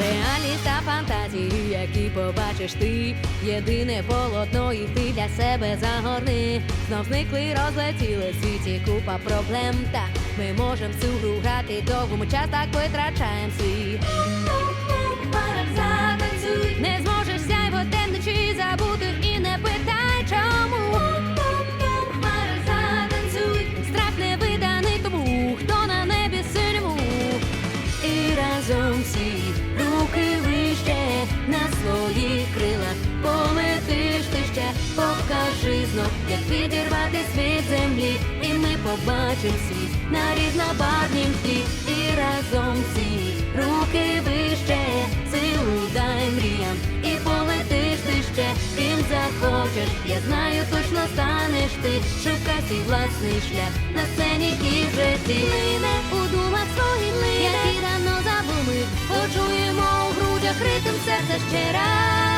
Реальність та фантазії, які побачиш ти. Єдине полотно, і ти для себе загорни. Знов зникли, розлетіли світі купа проблем. Та ми можем всю гру грати довго, ми час так витрачаєм свій. На своїх крилах полетиш ти ще, покажи знов, як відірвати світ землі, і ми побачим світ на різнобарвнім тлі. І разом всі руки вище, силу дай мріям, і полетиш ти ще, ким захочеш. Я знаю, точно станеш ти, шукай свій власний шлях на сцені і житті. Що хрипим серце ще раз.